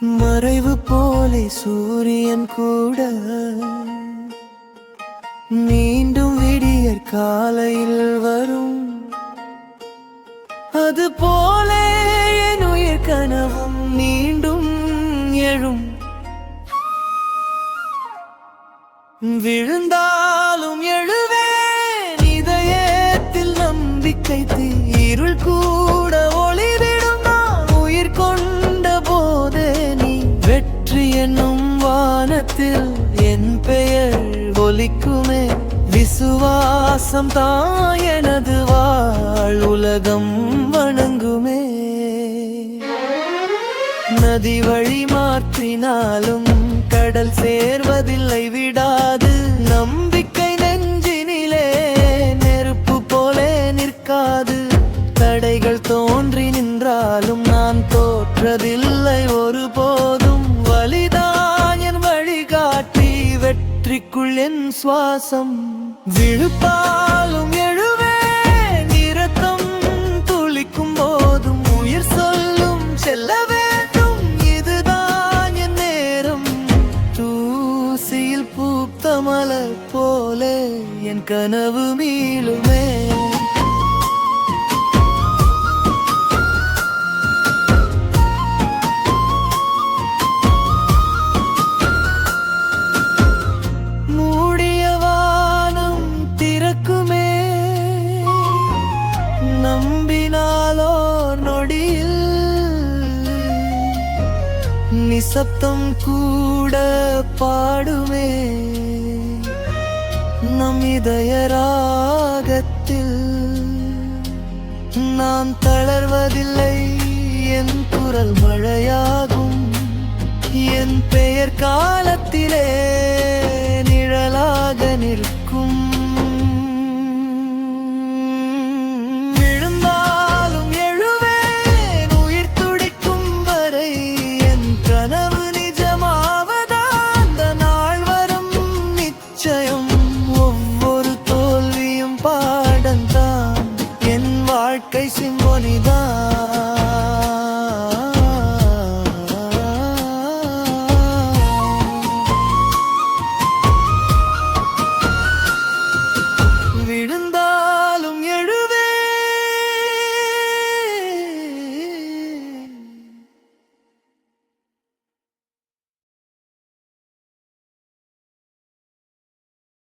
மறைவு போலே சூரியன் கூட. மீண்டும் விடியற் காலையில் வரும். அது போலே என் உயிர் கனவும் மீண்டும் எழும். விழுந்தாலும் எழுவேன் இதயத்தில் நம்பிக்கை தீ இருள் கூட வானத்தில் என் பெயர் ஒலிக்குமே. விசுவாசம் தான் எனது வாழ் உலகம் வணங்குமே. நதி வழி மாற்றினாலும் கடல் சேர்வதில்லை விடாது. நம்பிக்கை நெஞ்சினிலே நெருப்பு போலே நிற்காது. தடைகள் தோன்றி நின்றாலும் நான் தோற்றதில்லை ஒரு என் சுவாசம். விழுப்பாலும் எழுவேன் இரத்தம் துளிக்கும் போதும். உயிர் சொல்லும் செல்ல வேண்டும் இதுதான் என் நேரம். தூசியில் பூத்த மலர் போலே என் கனவு மீளுமே. நிசப்தம் கூட பாடுமே. நம் இதய ராகத்தில் நான் தளர்வதில்லை. என் குரல் மழையாகும். என் பெயர் காலத்திலே நிழலாக நிற்கும்.